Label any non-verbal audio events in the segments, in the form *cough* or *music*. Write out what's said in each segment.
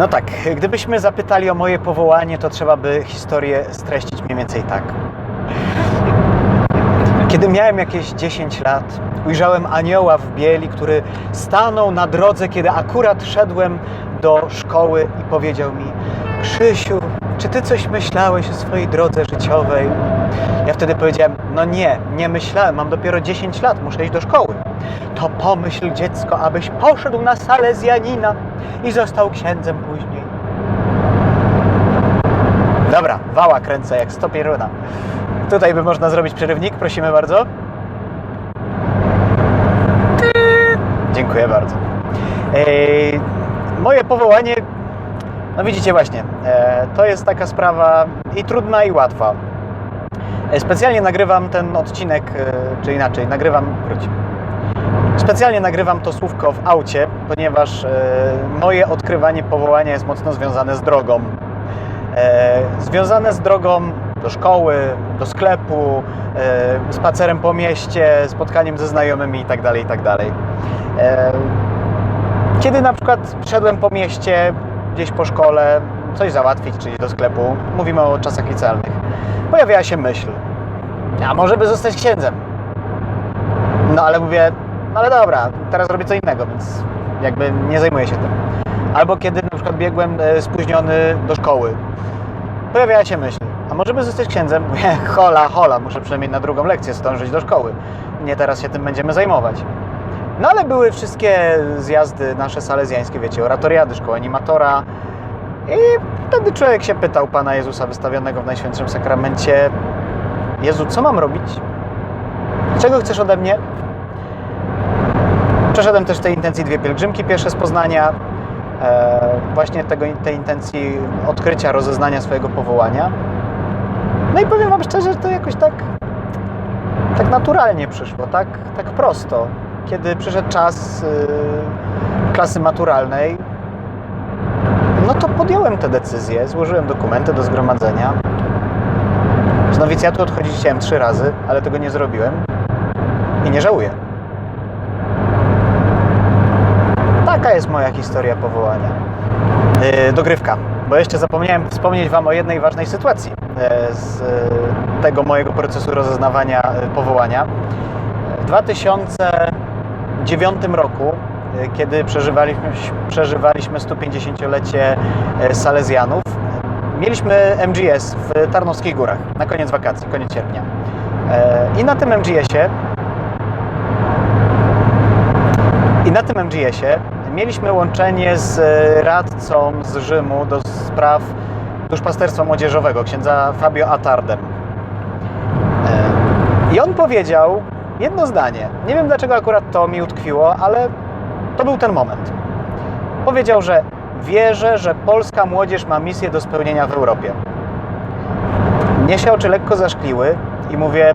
No tak, gdybyśmy zapytali o moje powołanie, to trzeba by historię streścić mniej więcej tak. Kiedy miałem jakieś 10 lat, ujrzałem anioła w bieli, który stanął na drodze, kiedy akurat szedłem do szkoły i powiedział mi: Krzysiu, czy ty coś myślałeś o swojej drodze życiowej? Ja wtedy powiedziałem: No nie, nie myślałem, mam dopiero 10 lat, muszę iść do szkoły. To pomyśl, dziecko, abyś poszedł na salezjanina i został księdzem później. Dobra, wała kręcę jak stopieruna. Tutaj by można zrobić przerywnik, prosimy bardzo. Dziękuję bardzo. Ej, moje powołanie, no widzicie właśnie, e, to jest taka sprawa i trudna i łatwa. E, Specjalnie nagrywam ten odcinek, e, czy inaczej, nagrywam, wróć. Specjalnie nagrywam to słówko w aucie, ponieważ moje odkrywanie powołania jest mocno związane z drogą. Związane z drogą do szkoły, do sklepu, spacerem po mieście, spotkaniem ze znajomymi itd. itd. E, Kiedy na przykład szedłem po mieście, gdzieś po szkole, coś załatwić, czy do sklepu, mówimy o czasach licealnych, pojawiała się myśl, a może by zostać księdzem? No ale mówię, no ale dobra, teraz robię co innego, więc jakby nie zajmuję się tym. Albo kiedy na przykład biegłem e, spóźniony do szkoły, pojawiała się myśl, a może by zostać księdzem? Mówię, *laughs* hola, hola, muszę przynajmniej na drugą lekcję zdążyć do szkoły. Nie teraz się tym będziemy zajmować. No ale były wszystkie zjazdy nasze salezjańskie, wiecie, oratoriady, szkoła animatora. I wtedy człowiek się pytał Pana Jezusa wystawionego w Najświętszym Sakramencie Jezu, co mam robić? Czego chcesz ode mnie? Przeszedłem też tej intencji dwie pielgrzymki pierwsze z Poznania. E, właśnie tego, tej intencji odkrycia, rozeznania swojego powołania. No i powiem Wam szczerze, że to jakoś tak, tak naturalnie przyszło, tak, tak prosto. Kiedy przyszedł czas y, klasy maturalnej, no to podjąłem tę decyzję, złożyłem dokumenty do zgromadzenia. Z nowicjatu odchodzić chciałem trzy razy, ale tego nie zrobiłem i nie żałuję. Taka jest moja historia powołania. Yy, dogrywka, bo jeszcze zapomniałem wspomnieć Wam o jednej ważnej sytuacji yy, z tego mojego procesu rozeznawania powołania. W 2009 roku, yy, kiedy przeżywaliśmy, przeżywaliśmy 150-lecie yy, Salezjanów, mieliśmy MGS w Tarnowskich Górach na koniec wakacji, koniec sierpnia. Yy, I na tym MGS-ie i na tym MGS-ie mieliśmy łączenie z e, radcą z Rzymu do spraw duszpasterstwa młodzieżowego, księdza Fabio Attardem. E, I on powiedział jedno zdanie. Nie wiem dlaczego akurat to mi utkwiło, ale to był ten moment. Powiedział, że wierzę, że polska młodzież ma misję do spełnienia w Europie. Mnie się oczy lekko zaszkliły i mówię,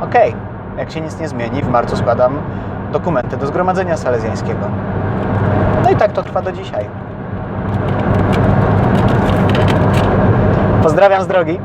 okej, jak się nic nie zmieni, w marcu składam dokumenty do Zgromadzenia Salezjańskiego. No i tak to trwa do dzisiaj. Pozdrawiam z drogi.